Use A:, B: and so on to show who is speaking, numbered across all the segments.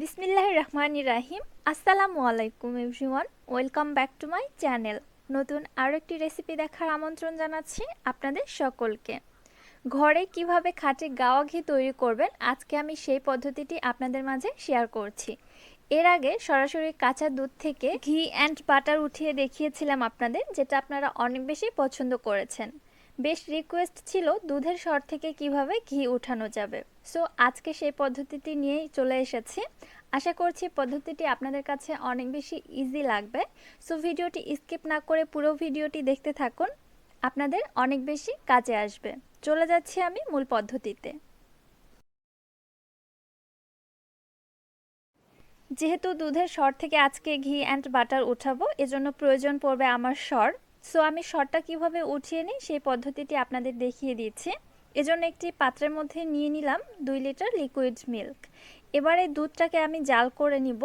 A: বিসমিল্লাহ রহমান রাহিম। আসসালামু আলাইকুম, everyone. Welcome back to my channel. নতুন আরও একটি রেসিপি দেখার আমন্ত্রণ জানাচ্ছি আপনাদের সকলকে। ঘরে কীভাবে খাঁটি গাওয়া ঘি তৈরি করবেন, আজকে আমি সেই পদ্ধতিটি আপনাদের মাঝে শেয়ার করছি। এর আগে সরাসরি কাঁচা দুধ থেকে ঘি অ্যান্ড বাটার উঠিয়ে দেখিয়েছিলাম আপনাদের, যেটা আপনারা অনেক বেশি পছন্দ করেছেন। বেশ রিকোয়েস্ট ছিল দুধের সর থেকে কীভাবে ঘি উঠানো যাবে। সো আজকে সেই পদ্ধতিটি নিয়েই চলে এসেছি। আশা করছি পদ্ধতিটি আপনাদের কাছে অনেক বেশি ইজি লাগবে। সো ভিডিওটি স্কিপ না করে পুরো ভিডিওটি দেখতে থাকুন। আপনাদের অনেক বেশি কাজে আসবে। চলে যাচ্ছি আমি মূল পদ্ধতিতে। যেহেতু দুধের সর থেকে আজকে ঘি অ্যান্ড বাটার উঠাবো, এজন্য প্রয়োজন পড়বে আমার সর সো আমি সরটা কীভাবে উঠিয়ে নিই সেই পদ্ধতিটি আপনাদের দেখিয়ে দিচ্ছি। এজন্য একটি পাত্রের মধ্যে নিয়ে নিলাম দুই লিটার লিকুইড মিল্ক এবারে দুধটাকে আমি জাল করে নিব।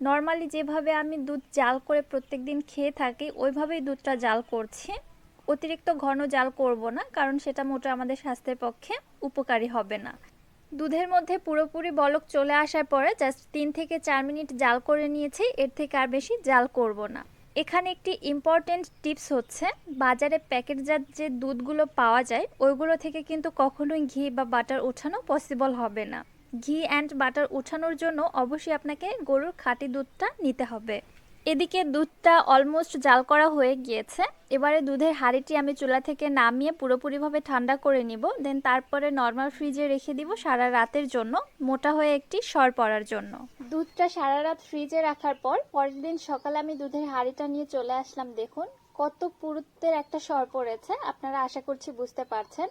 A: নর্মালি যেভাবে আমি দুধ জাল করে প্রত্যেক দিন খেয়ে থাকি, ওইভাবেই দুধটা জাল করছি। অতিরিক্ত ঘন জাল করব না, কারণ সেটা মোটা আমাদের স্বাস্থ্যের পক্ষে উপকারী হবে না। দুধের মধ্যে পুরোপুরি বলক চলে আসার পরে জাস্ট তিন থেকে চার মিনিট জাল করে নিয়েছি, এর থেকে আর বেশি জাল করব না। এখানে একটি ইম্পর্টেন্ট টিপস হচ্ছে, বাজারে প্যাকেটজাত যে দুধগুলো পাওয়া যায়, ওইগুলো থেকে কিন্তু কখনোই ঘি বা বাটার ওঠানো পসিবল হবে না। ঘি অ্যান্ড বাটার উঠানোর জন্য অবশ্যই আপনাকে গরুর খাঁটি দুধটা নিতে হবে। এদিকে দুধটা অলমোস্ট জাল করা হয়ে গিয়েছে। এবারে দুধের হাঁড়িটি আমি চুলা থেকে নামিয়ে পুরোপুরিভাবে ঠান্ডা করে নিব। দেন তারপরে নর্মাল ফ্রিজে রেখে দিব সারা রাতের জন্য, মোটা হয়ে একটি সর পড়ার জন্য। দুধটা সারা রাত ফ্রিজে রাখার পর, পরের দিন সকালে আমি দুধের হাঁড়িটা নিয়ে চলে আসলাম। দেখুন, কত পুরুত্বের একটা সর পড়েছে। আপনারা আশা করছি বুঝতে পারছেন।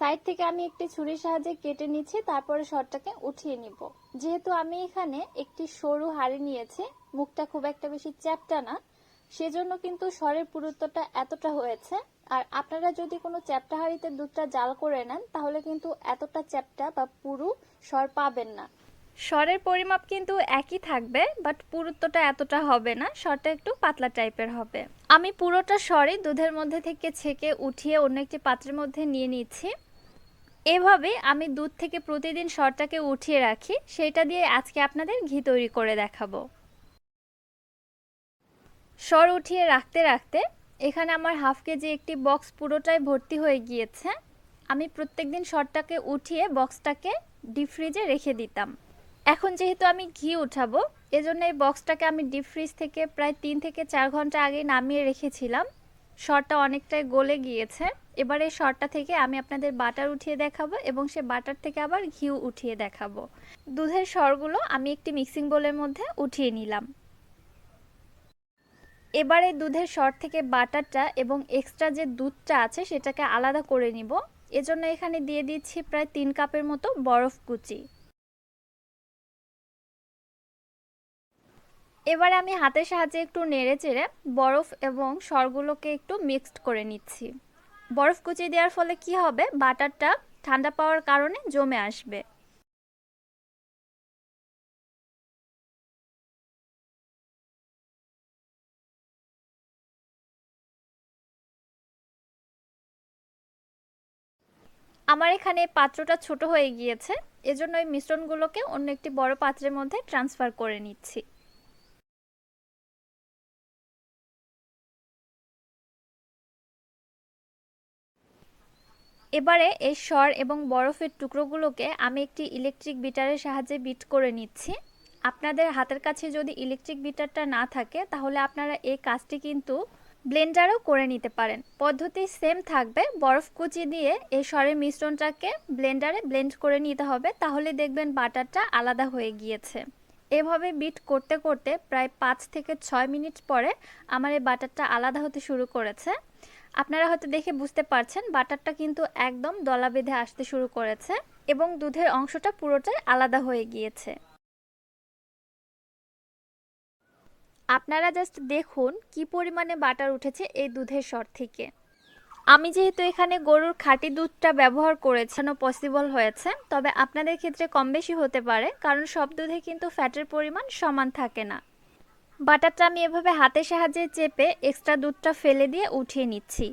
A: সাইড থেকে আমি একটি ছুরির সাহায্যে কেটে নিচ্ছি, তারপরে সরটাকে উঠিয়ে নিব। যেহেতু আমি এখানে একটি সরু হাড়ি নিয়েছি, মুখটা খুব একটা বেশি চ্যাপটা না, সেজন্য কিন্তু সরের পুরুত্বটা এতটা হয়েছে। আর আপনারা যদি কোনো চ্যাপটা হাড়িতে দুধটা জাল করে নেন, তাহলে কিন্তু এতটা চ্যাপটা বা পুরু সর পাবেন না। স্বরের পরিমাপ কিন্তু একই থাকবে বাট পুরুত্বটা এতটা হবে না স্বরটা একটু পাতলা টাইপের হবে। আমি পুরোটা স্বরই দুধের মধ্যে থেকে ছেঁকে উঠিয়ে অন্য একটি পাত্রের মধ্যে নিয়ে নিচ্ছি। এভাবে আমি দুধ থেকে প্রতিদিন সরটাকে উঠিয়ে রাখি সেটা দিয়ে আজকে আপনাদের ঘি তৈরি করে দেখাবো। সর উঠিয়ে রাখতে রাখতে এখানে আমার হাফ কেজি একটি বক্স পুরোটাই ভর্তি হয়ে গিয়েছে। আমি প্রত্যেক দিন সরটাকে উঠিয়ে বক্সটাকে ডিপ ফ্রিজে রেখে দিতাম। এখন যেহেতু আমি ঘি উঠাবো, এজন্য এই বক্সটাকে আমি ডিপ ফ্রিজ থেকে প্রায় তিন থেকে চার ঘণ্টা আগে নামিয়ে রেখেছিলাম। শরটা অনেকটাই গলে গিয়েছে। এবার এই শরটা থেকে আমি আপনাদের বাটার উঠিয়ে দেখাবো এবং সে বাটার থেকে আবার ঘিউ উঠিয়ে দেখাবো। দুধের সরগুলো আমি একটি মিক্সিং বোলের মধ্যে উঠিয়ে নিলাম। এবারে দুধের সর থেকে বাটারটা এবং এক্সট্রা যে দুধটা আছে সেটাকে আলাদা করে নিব। এজন্য এখানে দিয়ে দিচ্ছি প্রায় তিন কাপের মতো বরফ কুচি। এবার আমি হাতের সাহায্যে একটু নেড়ে চেড়ে বরফ এবং সরগুলোকে একটু মিক্সড করে নিচ্ছি। বরফ কুচি দেওয়ার ফলে কি হবে? বাটারটা ঠান্ডা পাওয়ার কারণে জমে আসবে। আমার এখানে পাত্রটা ছোট হয়ে গিয়েছে। এজন্য এই মিশ্রণগুলোকে অন্য একটি বড় পাত্রের মধ্যে ট্রান্সফার করে নিচ্ছি। এবারে এই স্বর এবং বরফের টুকরোগুলোকে আমি একটি ইলেকট্রিক বিটারের সাহায্যে বিট করে নিচ্ছি। আপনাদের হাতের কাছে যদি ইলেকট্রিক বিটারটা না থাকে, তাহলে আপনারা এই কাজটি কিন্তু ব্লেন্ডারও করে নিতে পারেন। পদ্ধতি সেম থাকবে, বরফ কুচি দিয়ে এই স্বরের মিশ্রণটাকে ব্লেন্ডারে ব্লেন্ড করে নিতে হবে, তাহলে দেখবেন বাটারটা আলাদা হয়ে গিয়েছে। এভাবে বিট করতে করতে প্রায় পাঁচ থেকে ছয় মিনিট পরে আমার এই বাটারটা আলাদা হতে শুরু করেছে। আপনারা হয়তো দেখে বুঝতে পারছেন, বাটারটা কিন্তু একদম দলা বেঁধে আসতে শুরু করেছে এবং দুধের অংশটা পুরোটাই আলাদা হয়ে গিয়েছে। আপনারা জাস্ট দেখুন কি পরিমাণে বাটার উঠেছে এই দুধের স্বর থেকে। আমি যেহেতু এখানে গরুর খাঁটি দুধটা ব্যবহার করেছি পসিবল হয়েছে, তবে আপনাদের ক্ষেত্রে কম বেশি হতে পারে, কারণ সব দুধে কিন্তু ফ্যাটের পরিমাণ সমান থাকে না। বাটারটা আমি এভাবে হাতের সাহায্যে চেপে এক্সট্রা দুধটা ফেলে দিয়ে উঠিয়ে নিচ্ছি।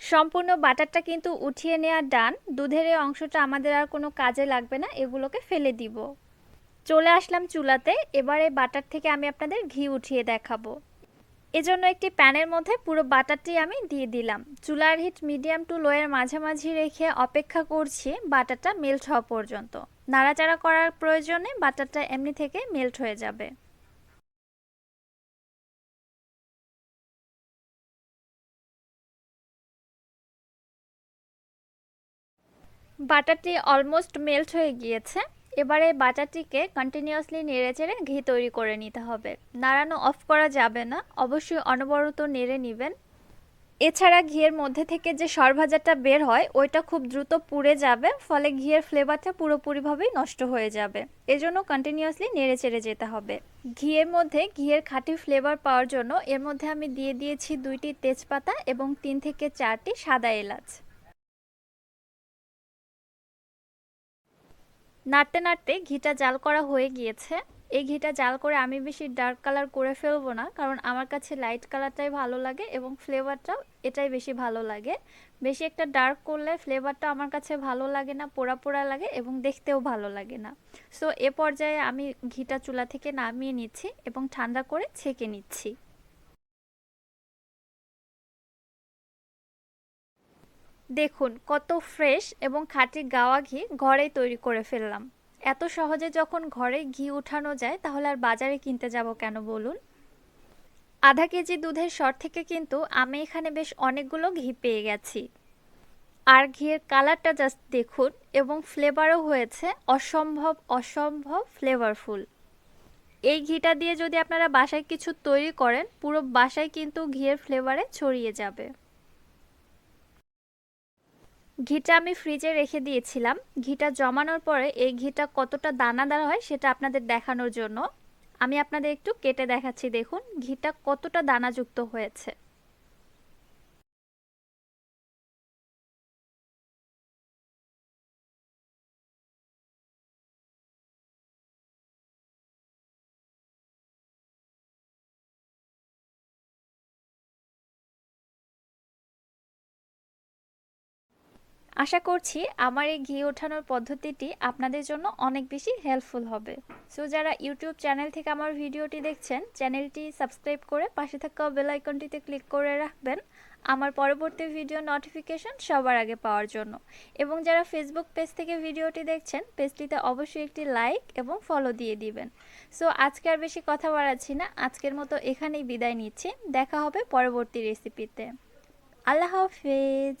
A: সম্পূর্ণ বাটারটা কিন্তু উঠিয়ে নেওয়া ডান, দুধের এই অংশটা আমাদের আর কোনো কাজে লাগবে না, এগুলোকে ফেলে দিব। চলে আসলাম চুলাতে, এবার বাটার থেকে আমি আপনাদের ঘি উঠিয়ে দেখাবো। এজন্য একটি প্যানের মধ্যে পুরো বাটারটি আমি দিয়ে দিলাম। চুলার হিট মিডিয়াম টু লোয়ের মাঝামাঝি রেখে অপেক্ষা করছি বাটারটা মেল্ট হওয়া পর্যন্ত। নাড়াচাড়া করার প্রয়োজনে বাটারটা এমনি থেকে মেল্ট হয়ে যাবে। বাটারটি অলমোস্ট মেল্ট হয়ে গিয়েছে। এবারে বাটারটিকে কন্টিনিউয়াসলি নেড়ে চেড়ে ঘি তৈরি করে নিতে হবে। নাড়ানো অফ করা যাবে না, অবশ্যই অনবরত নেড়ে নেবেন। এছাড়া ঘিয়ের মধ্যে থেকে যে সরভাজাটা বের হয়, ওইটা খুব দ্রুত পুড়ে যাবে, ফলে ঘিয়ের ফ্লেভারটা পুরোপুরিভাবেই নষ্ট হয়ে যাবে। এজন্য কন্টিনিউয়াসলি নেড়ে চেড়ে যেতে হবে। ঘিয়ের মধ্যে ঘিয়ের খাঁটি ফ্লেভার পাওয়ার জন্য এর মধ্যে আমি দিয়ে দিয়েছি দুইটি তেজপাতা এবং তিন থেকে চারটি সাদা এলাচ। নাড়তে নাড়তে ঘিটা জাল করা হয়ে গিয়েছে। এই ঘিটা জাল করে আমি বেশি ডার্ক কালার করে ফেলব না, কারণ আমার কাছে লাইট কালারটাই ভালো লাগে এবং ফ্লেভারটাও এটাই বেশি ভালো লাগে। বেশি একটা ডার্ক করলে ফ্লেভারটা আমার কাছে ভালো লাগে না, পোড়া পোড়া লাগে এবং দেখতেও ভালো লাগে না। সো এ পর্যায়ে আমি ঘিটা চুলা থেকে নামিয়ে নিচ্ছি এবং ঠান্ডা করে ছেঁকে নিচ্ছি। দেখুন, কত ফ্রেশ এবং খাঁটি গাওয়া ঘি ঘরেই তৈরি করে ফেললাম। এত সহজে যখন ঘরে ঘি উঠানো যায়, তাহলে আর বাজারে কিনতে যাব কেন বলুন? আধা কেজি দুধের শর থেকে কিন্তু আমি এখানে বেশ অনেকগুলো ঘি পেয়ে গেছি। আর ঘিয়ের কালারটা জাস্ট দেখুন এবং ফ্লেভারও হয়েছে, অসম্ভব অসম্ভব ফ্লেভারফুল। এই ঘিটা দিয়ে যদি আপনারা বাসায় কিছু তৈরি করেন, পুরো বাসায় কিন্তু ঘিয়ের ফ্লেভারে ছড়িয়ে যাবে। ঘিটা আমি ফ্রিজে রেখে দিয়েছিলাম। ঘিটা জমানোর পরে এই ঘিটা কতটা দানাদার হয় সেটা আপনাদের দেখানোর জন্য। আমি আপনাদের একটু কেটে দেখাচ্ছি, দেখুন। ঘিটা কতটা দানাযুক্ত হয়েছে। আশা করছি আমার এই ঘি ওঠানোর পদ্ধতিটি আপনাদের জন্য অনেক বেশি হেল্পফুল হবে। সো যারা ইউটিউব চ্যানেল থেকে আমার ভিডিওটি দেখছেন চ্যানেলটি সাবস্ক্রাইব করে পাশে থাকা বেল আইকনটিতে ক্লিক করে রাখবেন। আমার পরবর্তী ভিডিও নোটিফিকেশন সবার আগে পাওয়ার জন্য। এবং যারা ফেসবুক পেজ থেকে ভিডিওটি দেখছেন পেজটিতে অবশ্যই একটি লাইক এবং ফলো দিয়ে দিবেন। সো আজকে আর বেশি কথা বাড়াচ্ছি না। আজকের মতো এখানেই বিদায় নিচ্ছি। দেখা হবে পরবর্তী রেসিপিতে আল্লাহ হাফেজ।